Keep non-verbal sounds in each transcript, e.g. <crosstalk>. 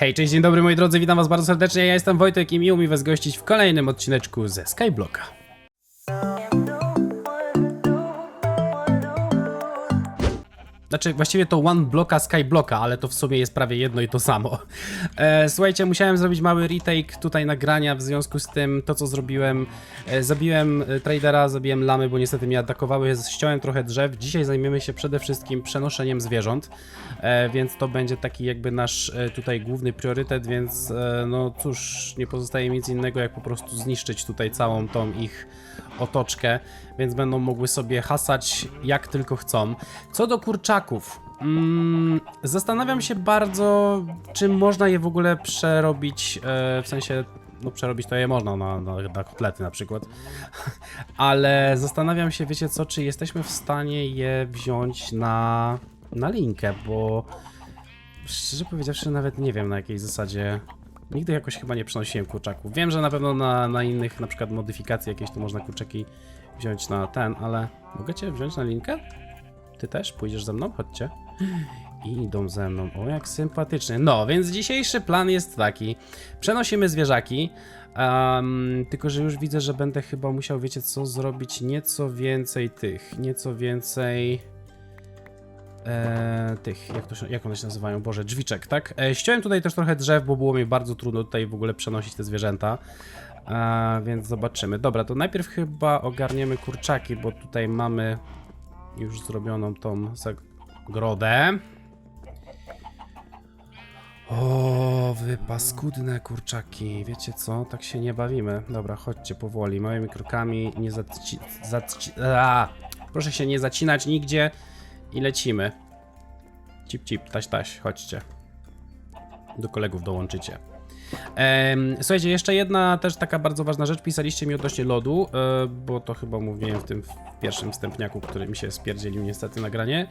Hej, cześć, dzień dobry moi drodzy, witam was bardzo serdecznie, ja jestem Wojtek i miło mi was gościć w kolejnym odcineczku ze Skyblocka. Znaczy, właściwie to One Blocka Skyblocka, ale to w sumie jest prawie jedno i to samo. E, słuchajcie, musiałem zrobić mały retake tutaj nagrania w związku z tym, to co zrobiłem. E, zabiłem e, tradera, zabiłem lamy, bo niestety mnie atakowały, ściąłem trochę drzew. Dzisiaj zajmiemy się przede wszystkim przenoszeniem zwierząt, e, więc to będzie taki jakby nasz e, tutaj główny priorytet, więc e, no cóż, nie pozostaje nic innego jak po prostu zniszczyć tutaj całą tą ich otoczkę, więc będą mogły sobie hasać jak tylko chcą. Co do kurczaków, mm, zastanawiam się bardzo, czy można je w ogóle przerobić, e, w sensie, no przerobić to je można na, na, na kotlety na przykład, <laughs> ale zastanawiam się, wiecie co, czy jesteśmy w stanie je wziąć na, na linkę, bo szczerze powiedziawszy nawet nie wiem na jakiej zasadzie Nigdy jakoś chyba nie przenosiłem kurczaków. Wiem, że na pewno na, na innych, na przykład modyfikacji jakieś tu można kurczaki wziąć na ten, ale mogę cię wziąć na linkę? Ty też? Pójdziesz ze mną? Chodźcie. I idą ze mną. O, jak sympatycznie. No, więc dzisiejszy plan jest taki. Przenosimy zwierzaki. em, tylko, że już widzę, że będę chyba musiał, wiecie co, zrobić nieco więcej tych. Nieco więcej e, tych, jak, to się, jak one się nazywają, Boże, drzwiczek, tak? E, ściąłem tutaj też trochę drzew, bo było mi bardzo trudno tutaj w ogóle przenosić te zwierzęta, e, więc zobaczymy. Dobra, to najpierw chyba ogarniemy kurczaki, bo tutaj mamy już zrobioną tą zagrodę. O, wy paskudne kurczaki, wiecie co, tak się nie bawimy. Dobra, chodźcie powoli, małymi krokami, nie zaci... zaci a, proszę się nie zacinać nigdzie i lecimy. Cip, cip, taś, taś, chodźcie. Do kolegów dołączycie. Słuchajcie, jeszcze jedna też taka bardzo ważna rzecz. Pisaliście mi odnośnie lodu, e, bo to chyba mówiłem w tym pierwszym wstępniaku, który mi się spierdzielił niestety nagranie.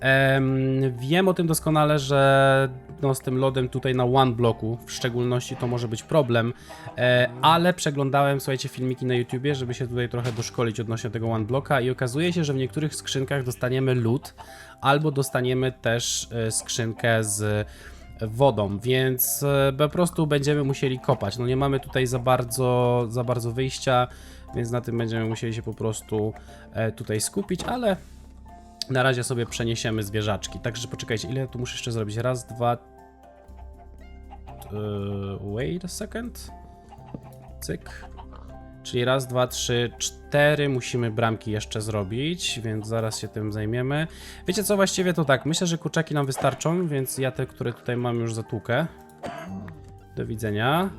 Em, wiem o tym doskonale, że no, z tym lodem tutaj na one bloku w szczególności to może być problem, e, ale przeglądałem, słuchajcie, filmiki na YouTubie, żeby się tutaj trochę doszkolić odnośnie tego one bloka i okazuje się, że w niektórych skrzynkach dostaniemy lód, albo dostaniemy też e, skrzynkę z wodą, więc e, po prostu będziemy musieli kopać. No nie mamy tutaj za bardzo, za bardzo wyjścia, więc na tym będziemy musieli się po prostu e, tutaj skupić, ale na razie sobie przeniesiemy zwierzaczki. Także poczekajcie, ile tu muszę jeszcze zrobić? Raz, dwa. e, wait a second. Cyk. Czyli raz, dwa, trzy, cztery musimy bramki jeszcze zrobić, więc zaraz się tym zajmiemy. Wiecie co, właściwie to tak, myślę, że kurczaki nam wystarczą, więc ja te, które tutaj mam już zatłukę. Do widzenia.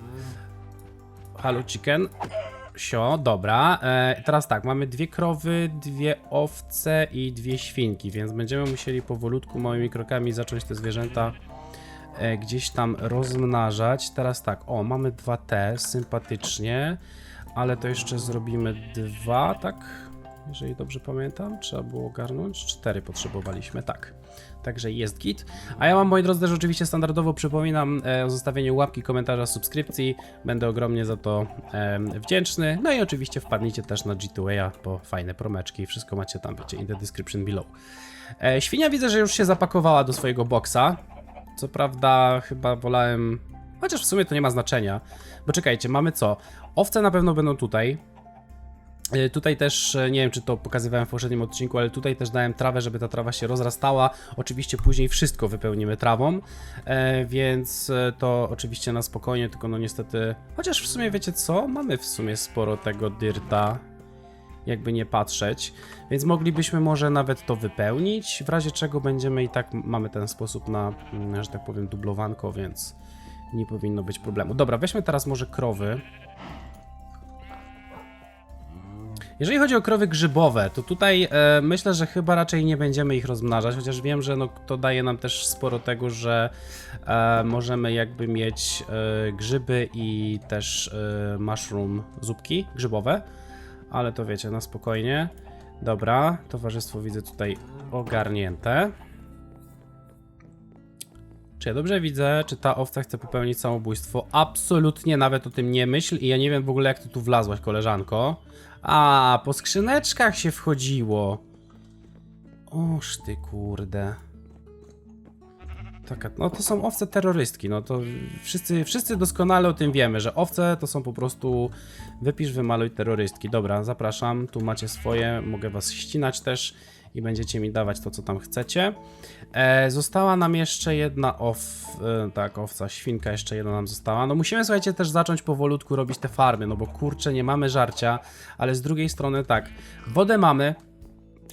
Halo chicken. Sio, dobra. E, teraz tak, mamy dwie krowy, dwie owce i dwie świnki, więc będziemy musieli powolutku, małymi krokami zacząć te zwierzęta e, gdzieś tam rozmnażać. Teraz tak, o, mamy dwa T, sympatycznie, ale to jeszcze zrobimy dwa, tak? Jeżeli dobrze pamiętam, trzeba było ogarnąć. Cztery potrzebowaliśmy, tak. Także jest git. A ja mam, moi drodzy, też oczywiście standardowo przypominam e, o zostawieniu łapki, komentarza, subskrypcji. Będę ogromnie za to wdzięczny. No i oczywiście wpadnijcie też na G2A po fajne promeczki. Wszystko macie tam, wiecie, in the description below. E, świnia widzę, że już się zapakowała do swojego boksa. Co prawda, chyba wolałem. Chociaż w sumie to nie ma znaczenia. Bo czekajcie, mamy co? Owce na pewno będą tutaj. Y, Tutaj też, e, nie wiem czy to pokazywałem w poprzednim odcinku, ale tutaj też dałem trawę, żeby ta trawa się rozrastała. Oczywiście później wszystko wypełnimy trawą, e, więc e, to oczywiście na spokojnie, tylko no niestety... Chociaż w sumie wiecie co? Mamy w sumie sporo tego dyrta, jakby nie patrzeć, więc moglibyśmy może nawet to wypełnić, w razie czego będziemy i tak mamy ten sposób na, mm, że tak powiem, dublowanko, więc nie powinno być problemu. Dobra, weźmy teraz może krowy. Jeżeli chodzi o krowy grzybowe, to tutaj e, myślę, że chyba raczej nie będziemy ich rozmnażać, chociaż wiem, że no, to daje nam też sporo tego, że e, możemy jakby mieć e, grzyby i też e, mushroom zupki grzybowe, ale to wiecie, na spokojnie. Dobra, towarzystwo widzę tutaj ogarnięte. Czy ja dobrze widzę, czy ta owca chce popełnić samobójstwo? Absolutnie nawet o tym nie myśl i ja nie wiem w ogóle jak ty tu wlazłaś, koleżanko. A, po skrzyneczkach się wchodziło. Oż ty kurde. taka, no to są owce terrorystki, no to wszyscy, wszyscy doskonale o tym wiemy, że owce to są po prostu wypisz, wymaluj terrorystki. Dobra, zapraszam, tu macie swoje, mogę was ścinać też i będziecie mi dawać to, co tam chcecie. E, została nam jeszcze jedna ow, e, tak, owca, świnka jeszcze jedna nam została. No musimy, słuchajcie, też zacząć powolutku robić te farmy, no bo kurczę, nie mamy żarcia, ale z drugiej strony tak, wodę mamy,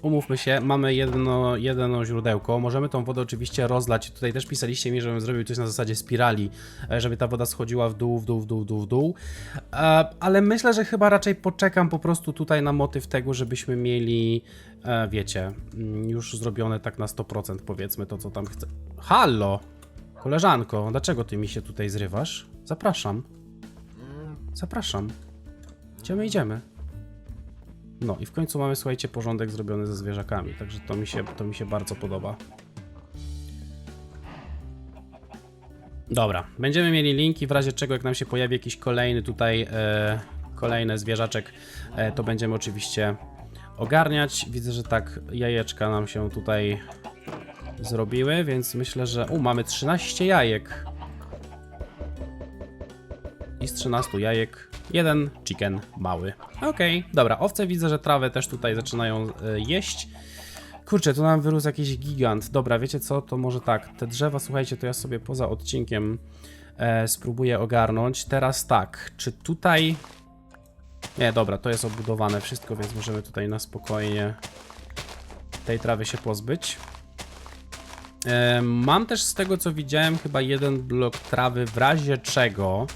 umówmy się, mamy jedno, jedno źródełko, możemy tą wodę oczywiście rozlać. Tutaj też pisaliście mi, żebym zrobił coś na zasadzie spirali, e, żeby ta woda schodziła w dół, w dół, w dół, w dół, w dół. E, Ale myślę, że chyba raczej poczekam po prostu tutaj na motyw tego, żebyśmy mieli, e, wiecie, mm, już zrobione tak na 100% powiedzmy to, co tam chcę. Hallo! Koleżanko, dlaczego ty mi się tutaj zrywasz? Zapraszam. Zapraszam. Idziemy, idziemy. No i w końcu mamy, słuchajcie, porządek zrobiony ze zwierzakami, także to mi się, to mi się bardzo podoba. Dobra, będziemy mieli linki, w razie czego jak nam się pojawi jakiś kolejny tutaj, e, kolejny zwierzaczek, e, to będziemy oczywiście ogarniać. Widzę, że tak jajeczka nam się tutaj zrobiły, więc myślę, że... U, mamy 13 jajek. Z 13 jajek jeden chicken mały. Okej, dobra, owce widzę, że trawę też tutaj zaczynają e, jeść. Kurczę, tu nam wyrósł jakiś gigant. Dobra, wiecie co, to może tak, te drzewa, słuchajcie, to ja sobie poza odcinkiem e, spróbuję ogarnąć. Teraz tak, czy tutaj... Nie, dobra, to jest obudowane wszystko, więc możemy tutaj na spokojnie tej trawy się pozbyć. E, mam też z tego co widziałem chyba jeden blok trawy w razie czego.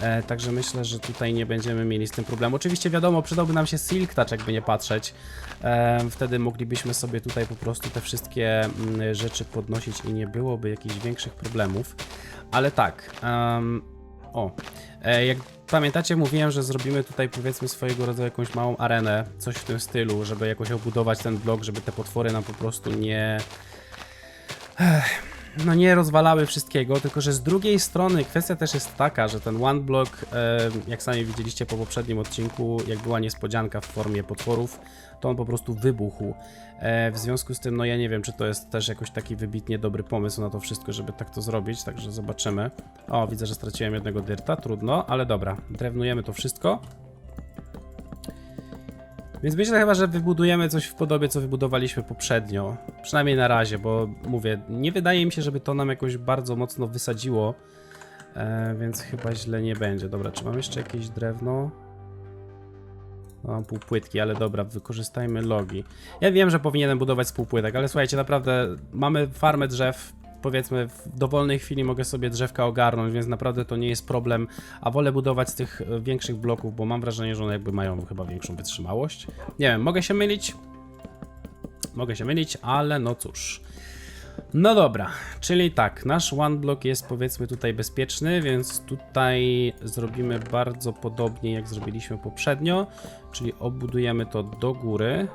E, także myślę, że tutaj nie będziemy mieli z tym problemu. Oczywiście wiadomo, przydałby nam się Silk Touch, jakby nie patrzeć. E, wtedy moglibyśmy sobie tutaj po prostu te wszystkie mm, rzeczy podnosić i nie byłoby jakichś większych problemów. Ale tak, em, o, e, jak pamiętacie, mówiłem, że zrobimy tutaj powiedzmy swojego rodzaju jakąś małą arenę, coś w tym stylu, żeby jakoś obudować ten blok, żeby te potwory nam po prostu nie no nie rozwalały wszystkiego, tylko że z drugiej strony kwestia też jest taka, że ten one block, e, jak sami widzieliście po poprzednim odcinku, jak była niespodzianka w formie potworów, to on po prostu wybuchł. E, w związku z tym, no ja nie wiem, czy to jest też jakoś taki wybitnie dobry pomysł na to wszystko, żeby tak to zrobić, także zobaczymy. O, widzę, że straciłem jednego dyrta, trudno, ale dobra, drewnujemy to wszystko. Więc myślę chyba, że wybudujemy coś w podobie, co wybudowaliśmy poprzednio. Przynajmniej na razie, bo mówię, nie wydaje mi się, żeby to nam jakoś bardzo mocno wysadziło. E, więc chyba źle nie będzie. Dobra, czy mam jeszcze jakieś drewno? No, Mam półpłytki, ale dobra, wykorzystajmy logi. Ja wiem, że powinienem budować z półpłytek, ale słuchajcie, naprawdę mamy farmę drzew. Powiedzmy, w dowolnej chwili mogę sobie drzewka ogarnąć, więc naprawdę to nie jest problem. A wolę budować z tych e, większych bloków, bo mam wrażenie, że one jakby mają chyba większą wytrzymałość. Nie wiem, mogę się mylić. Mogę się mylić, ale no cóż. No dobra, czyli tak, nasz one block jest powiedzmy tutaj bezpieczny, więc tutaj zrobimy bardzo podobnie jak zrobiliśmy poprzednio, czyli obudujemy to do góry.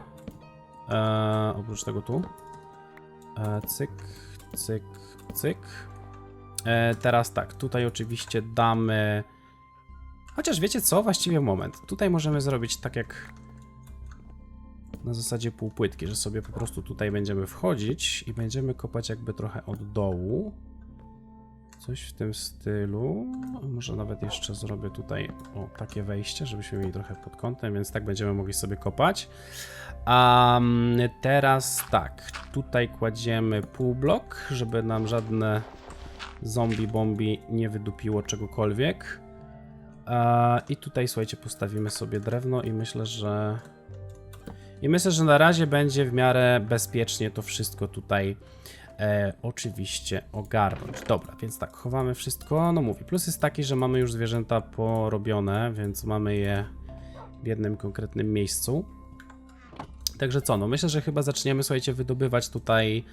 Eee, oprócz tego tu. Eee, cyk, cyk, cyk. Eee, teraz tak, tutaj oczywiście damy... Chociaż wiecie co, właściwie moment. Tutaj możemy zrobić tak jak na zasadzie półpłytki, że sobie po prostu tutaj będziemy wchodzić i będziemy kopać jakby trochę od dołu. Coś w tym stylu. Może nawet jeszcze zrobię tutaj o, takie wejście, żebyśmy mieli trochę pod kątem, więc tak będziemy mogli sobie kopać. A teraz tak, tutaj kładziemy półblok, żeby nam żadne zombie bombi nie wydupiło czegokolwiek. I tutaj słuchajcie, postawimy sobie drewno i myślę, że i myślę, że na razie będzie w miarę bezpiecznie to wszystko tutaj e, oczywiście ogarnąć. Dobra, więc tak, chowamy wszystko. No mówię, plus jest taki, że mamy już zwierzęta porobione, więc mamy je w jednym konkretnym miejscu. Także co, no myślę, że chyba zaczniemy, słuchajcie, wydobywać tutaj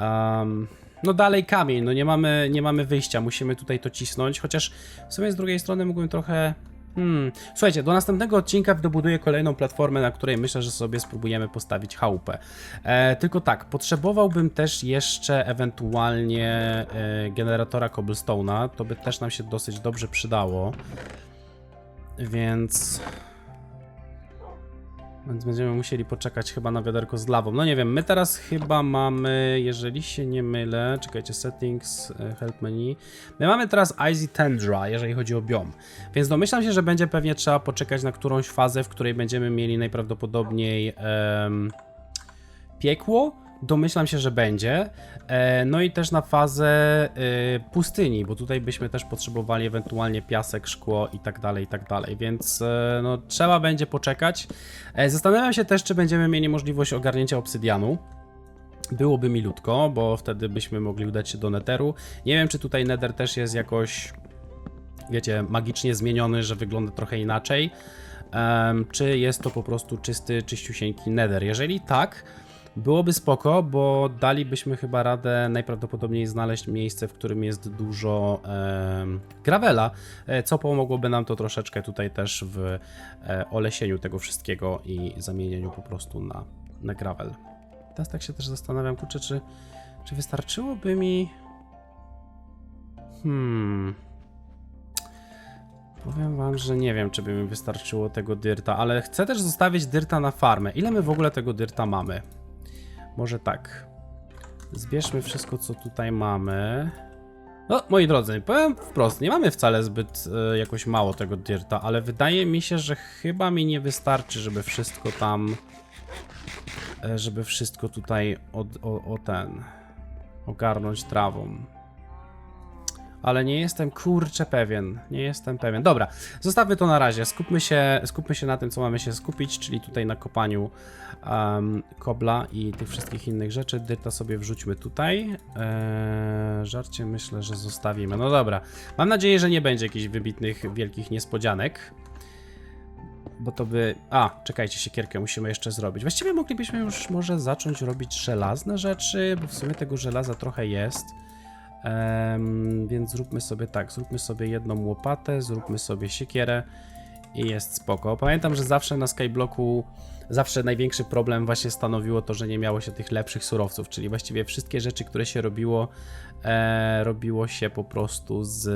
um, no dalej kamień, no nie mamy, nie mamy wyjścia, musimy tutaj to cisnąć, chociaż w sumie z drugiej strony mógłbym trochę Hmm. Słuchajcie, do następnego odcinka dobuduję kolejną platformę, na której myślę, że sobie spróbujemy postawić chałupę. E, tylko tak, potrzebowałbym też jeszcze ewentualnie e, generatora cobblestone'a. To by też nam się dosyć dobrze przydało. Więc. Więc będziemy musieli poczekać chyba na wiaderko z lawą. No nie wiem, my teraz chyba mamy, jeżeli się nie mylę, czekajcie, settings, e, help menu. My mamy teraz Icy Tundra, jeżeli chodzi o biom. Więc domyślam się, że będzie pewnie trzeba poczekać na którąś fazę, w której będziemy mieli najprawdopodobniej piekło. Domyślam się, że będzie. E, no i też na fazę e, pustyni, bo tutaj byśmy też potrzebowali ewentualnie piasek, szkło i tak dalej, i tak dalej. Więc e, no, trzeba będzie poczekać. Zastanawiam się też, czy będziemy mieli możliwość ogarnięcia obsydianu. Byłoby milutko, bo wtedy byśmy mogli udać się do Netheru. Nie wiem, czy tutaj Nether też jest jakoś, wiecie, magicznie zmieniony, że wygląda trochę inaczej. Czy jest to po prostu czysty, czyściusieńki Nether? Jeżeli tak, byłoby spoko, bo dalibyśmy chyba radę najprawdopodobniej znaleźć miejsce, w którym jest dużo em, gravela, e, co pomogłoby nam to troszeczkę tutaj też w e, olesieniu tego wszystkiego i zamienieniu po prostu na, na gravel. Teraz tak się też zastanawiam, kurczę, czy, czy wystarczyłoby mi... Hmm... Powiem wam, że nie wiem, czy by mi wystarczyło tego dyrta, ale chcę też zostawić dyrta na farmę. Ile my w ogóle tego dyrta mamy? Może tak. Zbierzmy wszystko, co tutaj mamy. No, moi drodzy, powiem wprost, nie mamy wcale zbyt e, jakoś mało tego dyrta, ale wydaje mi się, że chyba mi nie wystarczy, żeby wszystko tam... e, żeby wszystko tutaj od, o, o ten... ogarnąć trawą. Ale nie jestem kurczę pewien. Nie jestem pewien. Dobra, zostawmy to na razie. Skupmy się, skupmy się na tym, co mamy się skupić, czyli tutaj na kopaniu um, kobla i tych wszystkich innych rzeczy. Dyrta sobie wrzućmy tutaj. Eee, żarcie myślę, że zostawimy. No dobra. Mam nadzieję, że nie będzie jakichś wybitnych, wielkich niespodzianek. Bo to by... A, czekajcie, siekierkę musimy jeszcze zrobić. Właściwie moglibyśmy już może zacząć robić żelazne rzeczy, bo w sumie tego żelaza trochę jest. Em, więc zróbmy sobie tak, zróbmy sobie jedną łopatę, zróbmy sobie siekierę i jest spoko. Pamiętam, że zawsze na Skyblocku zawsze największy problem właśnie stanowiło to, że nie miało się tych lepszych surowców, czyli właściwie wszystkie rzeczy, które się robiło, e, robiło się po prostu z...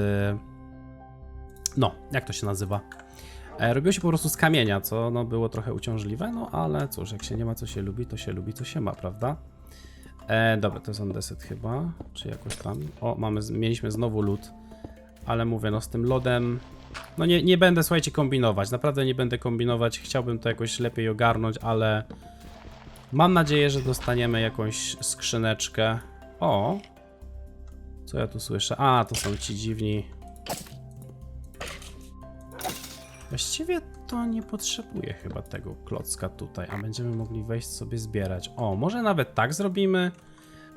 No, jak to się nazywa? E, robiło się po prostu z kamienia, co no, było trochę uciążliwe, no ale cóż, jak się nie ma co się lubi, to się lubi co się ma, prawda? E, dobra, to jest Undeset chyba, czy jakoś tam. O, mamy, mieliśmy znowu lód, ale mówię, no z tym lodem, no nie, nie będę, słuchajcie, kombinować, naprawdę nie będę kombinować, chciałbym to jakoś lepiej ogarnąć, ale mam nadzieję, że dostaniemy jakąś skrzyneczkę. O, co ja tu słyszę? A, to są ci dziwni. Właściwie to nie potrzebuję chyba tego klocka tutaj, a będziemy mogli wejść sobie zbierać. O, może nawet tak zrobimy.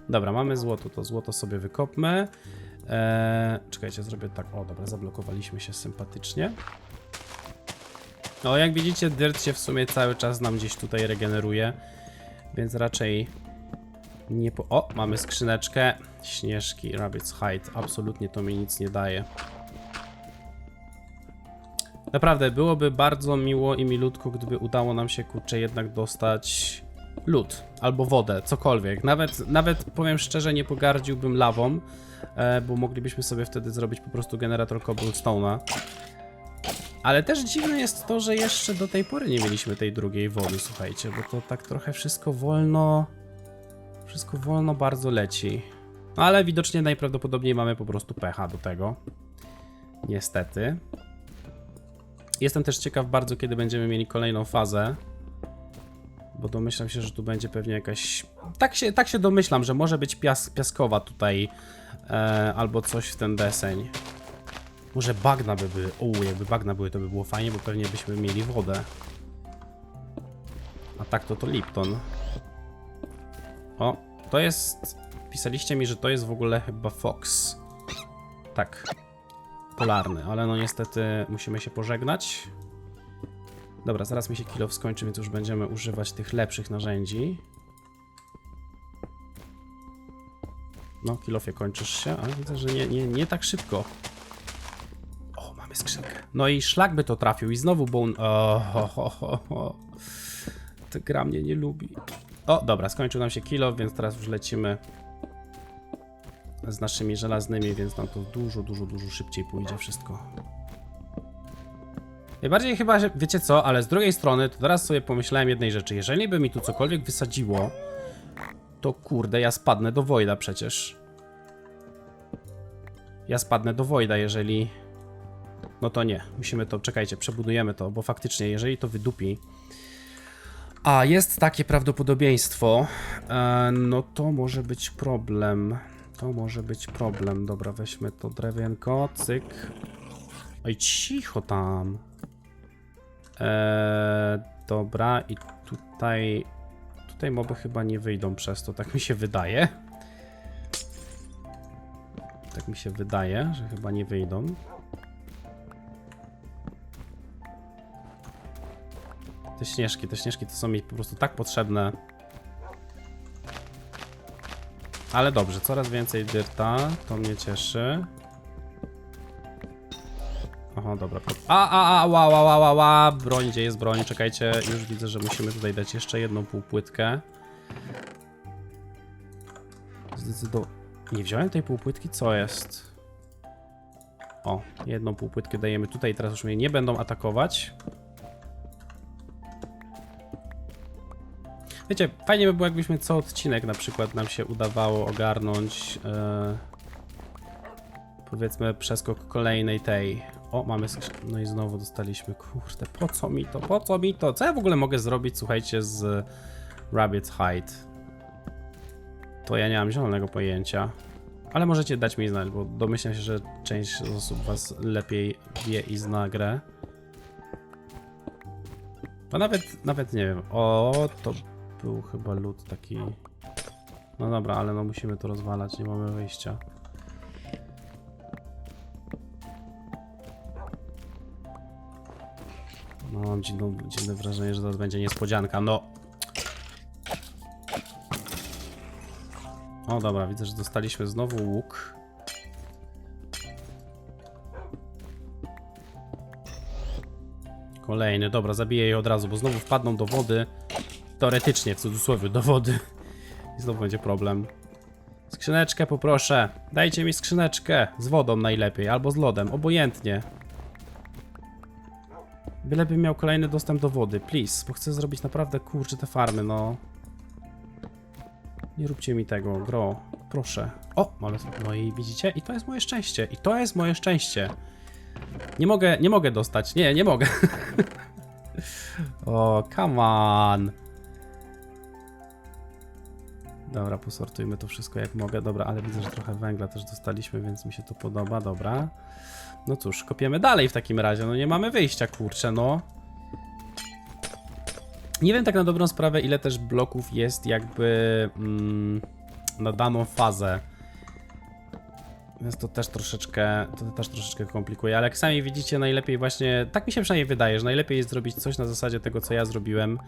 Dobra, mamy złoto, to złoto sobie wykopmy. Eee, czekajcie, zrobię tak. O, dobra, zablokowaliśmy się sympatycznie. No, jak widzicie, dirt się w sumie cały czas nam gdzieś tutaj regeneruje, więc raczej nie po... O, mamy skrzyneczkę. Śnieżki, Rabbit's Hide. Absolutnie to mi nic nie daje. Naprawdę, byłoby bardzo miło i milutko, gdyby udało nam się, kurczę, jednak dostać lód albo wodę, cokolwiek. Nawet, nawet powiem szczerze, nie pogardziłbym lawą, e, bo moglibyśmy sobie wtedy zrobić po prostu generator cobblestone'a. Ale też dziwne jest to, że jeszcze do tej pory nie mieliśmy tej drugiej wody, słuchajcie, bo to tak trochę wszystko wolno, wszystko wolno bardzo leci. No ale widocznie najprawdopodobniej mamy po prostu pecha do tego. Niestety. Jestem też ciekaw bardzo, kiedy będziemy mieli kolejną fazę. Bo domyślam się, że tu będzie pewnie jakaś. Tak się, tak się domyślam, że może być pias, piaskowa tutaj. E, albo coś w ten deseń. Może bagna by były. O, jakby bagna były, to by było fajnie, bo pewnie byśmy mieli wodę. A tak to to Lipton. O, to jest. Pisaliście mi, że to jest w ogóle chyba Fox. Tak polarny, ale no niestety musimy się pożegnać. Dobra, zaraz mi się kilof skończy, więc już będziemy używać tych lepszych narzędzi. No, kilofie kończysz się, ale widzę, że nie, nie, nie tak szybko. O, mamy skrzynkę. No i szlak by to trafił i znowu bone... O, ho, ho, ho, ho. Ta gra mnie nie lubi. O, dobra, skończył nam się kilof, więc teraz już lecimy z naszymi żelaznymi, więc nam to dużo, dużo, dużo szybciej pójdzie wszystko. Najbardziej chyba, wiecie co, ale z drugiej strony, to teraz sobie pomyślałem jednej rzeczy. Jeżeli by mi tu cokolwiek wysadziło, to kurde, ja spadnę do Wojda przecież. Ja spadnę do Wojda, jeżeli... No to nie, musimy to, czekajcie, przebudujemy to, bo faktycznie, jeżeli to wydupi... A, jest takie prawdopodobieństwo, e, no to może być problem. To może być problem. Dobra, weźmy to drewienko, cyk. Oj, cicho tam. Eee, dobra, i tutaj. Tutaj moby chyba nie wyjdą przez to, tak mi się wydaje. Tak mi się wydaje, że chyba nie wyjdą. Te śnieżki, te śnieżki to są mi po prostu tak potrzebne. Ale dobrze, coraz więcej dyrta, to mnie cieszy. Aha, dobra. A, a, a, ła, ła, ła, ła, ła, broń, gdzie jest broń? Czekajcie, już widzę, że musimy tutaj dać jeszcze jedną półpłytkę. Zdecydowanie. Nie wziąłem tej półpłytki, co jest? O, jedną półpłytkę dajemy tutaj, teraz już mnie nie będą atakować. Wiecie, fajnie by było, jakbyśmy co odcinek na przykład nam się udawało ogarnąć. e, powiedzmy przeskok kolejnej tej. O, mamy. No i znowu dostaliśmy. Kurde, po co mi to? Po co mi to? Co ja w ogóle mogę zrobić, słuchajcie, z Rabbit's Hide? To ja nie mam zielonego pojęcia. Ale możecie dać mi znać, bo domyślam się, że część osób was lepiej wie i zna grę. To nawet, nawet nie wiem. O, to był chyba lód taki. No dobra, ale no musimy to rozwalać, nie mamy wyjścia. No, mam dziwną, dziwne wrażenie, że to będzie niespodzianka. No. O, dobra, widzę, że dostaliśmy znowu łuk. Kolejny, dobra, zabiję je od razu, bo znowu wpadną do wody. Teoretycznie, w cudzysłowie, do wody. I znowu będzie problem. Skrzyneczkę poproszę. Dajcie mi skrzyneczkę. Z wodą najlepiej, albo z lodem, obojętnie. Byleby miał kolejny dostęp do wody, please, bo chcę zrobić naprawdę kurczę te farmy, no. Nie róbcie mi tego, gro, proszę. O, ale no i widzicie? I to jest moje szczęście, i to jest moje szczęście. Nie mogę, nie mogę dostać, nie, nie mogę. <laughs> o, come on. Dobra, posortujmy to wszystko jak mogę. Dobra, ale widzę, że trochę węgla też dostaliśmy, więc mi się to podoba. Dobra. No cóż, kopiemy dalej w takim razie. No nie mamy wyjścia, kurczę, no. Nie wiem tak na dobrą sprawę, ile też bloków jest jakby mm, na daną fazę. Więc to też troszeczkę, to też troszeczkę komplikuje, ale jak sami widzicie, najlepiej właśnie, tak mi się przynajmniej wydaje, że najlepiej jest zrobić coś na zasadzie tego, co ja zrobiłem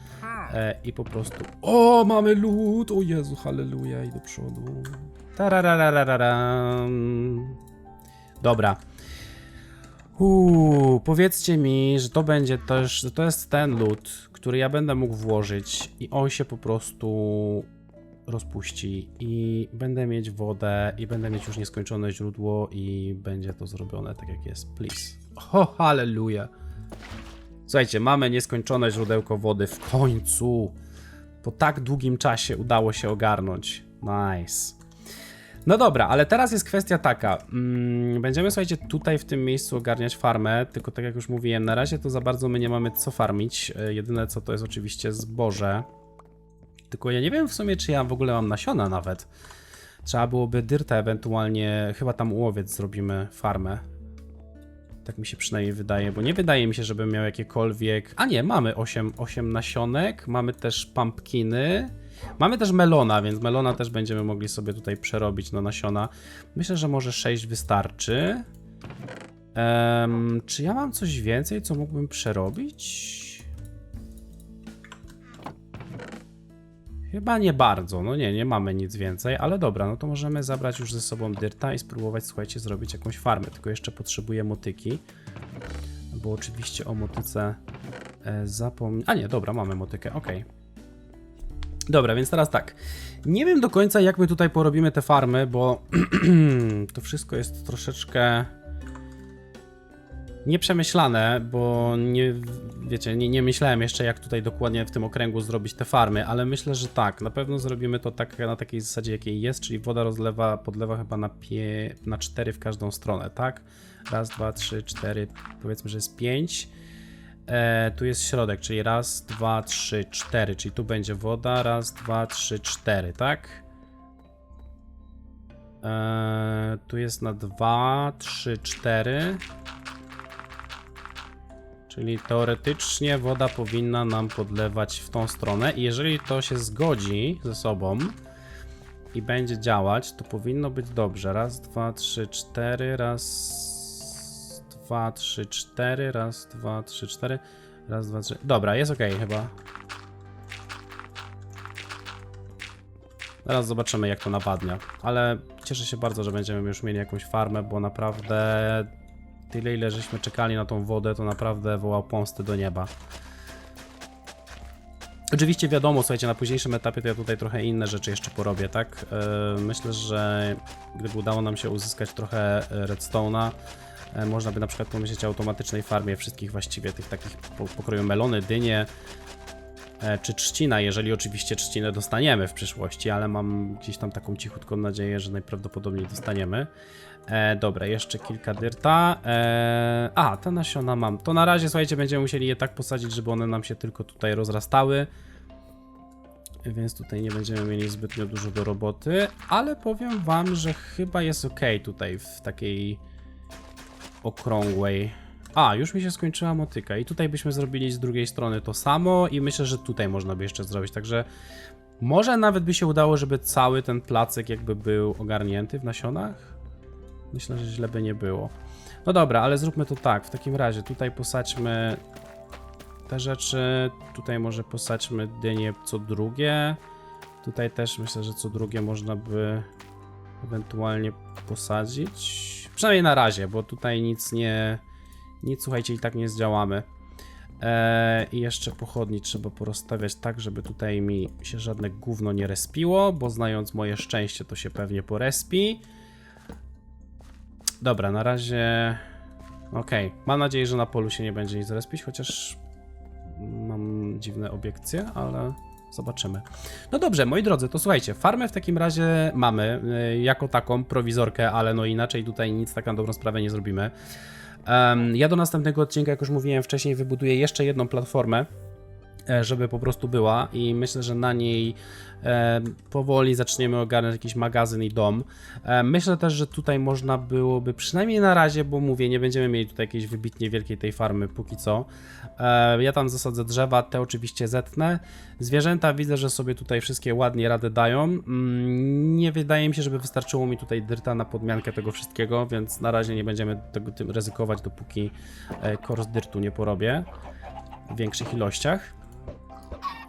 e, i po prostu... O, mamy lód! O Jezu, halleluja i do przodu. Tarararararam. Dobra. Uuu, powiedzcie mi, że to będzie też, że to jest ten lód, który ja będę mógł włożyć i on się po prostu rozpuści i będę mieć wodę i będę mieć już nieskończone źródło i będzie to zrobione tak jak jest, please. O, halleluja. Słuchajcie, mamy nieskończone źródełko wody w końcu. Po tak długim czasie udało się ogarnąć. Nice. No dobra, ale teraz jest kwestia taka. Mm, będziemy, słuchajcie, tutaj w tym miejscu ogarniać farmę, tylko tak jak już mówiłem, na razie to za bardzo my nie mamy co farmić. E, Jedyne co to jest oczywiście zboże. Tylko ja nie wiem w sumie, czy ja w ogóle mam nasiona nawet. Trzeba byłoby dyrta ewentualnie, chyba tam ułowiec zrobimy farmę. Tak mi się przynajmniej wydaje, bo nie wydaje mi się, żebym miał jakiekolwiek... A nie, mamy 8, 8 nasionek, mamy też pumpkiny, mamy też melona, więc melona też będziemy mogli sobie tutaj przerobić na nasiona. Myślę, że może 6 wystarczy. Em, czy ja mam coś więcej, co mógłbym przerobić? Chyba nie bardzo, no nie, nie mamy nic więcej, ale dobra, no to możemy zabrać już ze sobą dyrta i spróbować, słuchajcie, zrobić jakąś farmę, tylko jeszcze potrzebuję motyki, bo oczywiście o motyce e, zapomnę... A nie, dobra, mamy motykę, ok. Dobra, więc teraz tak, nie wiem do końca jak my tutaj porobimy te farmy, bo <clears throat> to wszystko jest troszeczkę nieprzemyślane, bo nie, wiecie, nie, nie myślałem jeszcze jak tutaj dokładnie w tym okręgu zrobić te farmy, ale myślę, że tak, na pewno zrobimy to tak, na takiej zasadzie jakiej jest, czyli woda rozlewa, podlewa chyba na, pie, na 4 w każdą stronę, tak? Raz, dwa, trzy, cztery, powiedzmy, że jest 5. E, tu jest środek, czyli raz, dwa, trzy, cztery, czyli tu będzie woda, raz, dwa, trzy, cztery, tak? E, tu jest na 2, 3, 4. Czyli teoretycznie woda powinna nam podlewać w tą stronę i jeżeli to się zgodzi ze sobą i będzie działać, to powinno być dobrze. Raz, dwa, trzy, cztery, raz, dwa, trzy, cztery, raz, dwa, trzy, cztery, raz, dwa, trzy. Dobra, jest ok chyba. Zaraz zobaczymy jak to nawadnia, ale cieszę się bardzo, że będziemy już mieli jakąś farmę, bo naprawdę tyle ile żeśmy czekali na tą wodę, to naprawdę wołał pomsty do nieba. Oczywiście wiadomo, słuchajcie, na późniejszym etapie to ja tutaj trochę inne rzeczy jeszcze porobię, tak? Yy, Myślę, że gdyby udało nam się uzyskać trochę e, redstone'a, e, można by na przykład pomyśleć o automatycznej farmie wszystkich właściwie tych takich po- pokroju melony, dynie, e, czy trzcina, jeżeli oczywiście trzcinę dostaniemy w przyszłości, ale mam gdzieś tam taką cichutką nadzieję, że najprawdopodobniej dostaniemy. E, dobra, jeszcze kilka dyrta. E, a, te nasiona mam. To na razie, słuchajcie, będziemy musieli je tak posadzić, żeby one nam się tylko tutaj rozrastały. Więc tutaj nie będziemy mieli zbytnio dużo do roboty, ale powiem wam, że chyba jest ok tutaj w takiej okrągłej. A, już mi się skończyła motyka i tutaj byśmy zrobili z drugiej strony to samo i myślę, że tutaj można by jeszcze zrobić, także może nawet by się udało, żeby cały ten placek jakby był ogarnięty w nasionach. Myślę, że źle by nie było. No dobra, ale zróbmy to tak, w takim razie tutaj posadźmy te rzeczy, tutaj może posadźmy dynie co drugie. Tutaj też myślę, że co drugie można by ewentualnie posadzić. Przynajmniej na razie, bo tutaj nic nie. Nic słuchajcie, i tak nie zdziałamy. Eee, I jeszcze pochodni trzeba porozstawiać tak, żeby tutaj mi się żadne gówno nie respiło, bo znając moje szczęście, to się pewnie porespi. Dobra, na razie. Okej, mam nadzieję, że na polu się nie będzie nic respić, chociaż mam dziwne obiekcje, ale zobaczymy. No dobrze, moi drodzy, to słuchajcie, farmę w takim razie mamy y, jako taką prowizorkę, ale no inaczej tutaj nic tak na dobrą sprawę nie zrobimy. Ja do następnego odcinka, jak już mówiłem wcześniej, wybuduję jeszcze jedną platformę, żeby po prostu była i myślę, że na niej e, powoli zaczniemy ogarniać jakiś magazyn i dom. E, myślę też, że tutaj można byłoby, przynajmniej na razie, bo mówię, nie będziemy mieli tutaj jakiejś wybitnie wielkiej tej farmy póki co. E, ja tam zasadzę drzewa, te oczywiście zetnę. Zwierzęta widzę, że sobie tutaj wszystkie ładnie radę dają. Mm, Nie wydaje mi się, żeby wystarczyło mi tutaj dyrta na podmiankę tego wszystkiego, więc na razie nie będziemy tego tym ryzykować, dopóki e, kors dyrtu nie porobię w większych ilościach.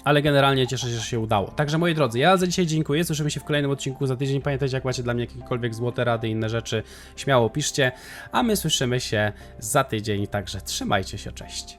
Ale generalnie cieszę się, że się udało. Także moi drodzy, ja za dzisiaj dziękuję. Słyszymy się w kolejnym odcinku za tydzień. Pamiętajcie, jak macie dla mnie jakiekolwiek złote rady, inne rzeczy, śmiało piszcie. A my słyszymy się za tydzień. Także trzymajcie się, cześć.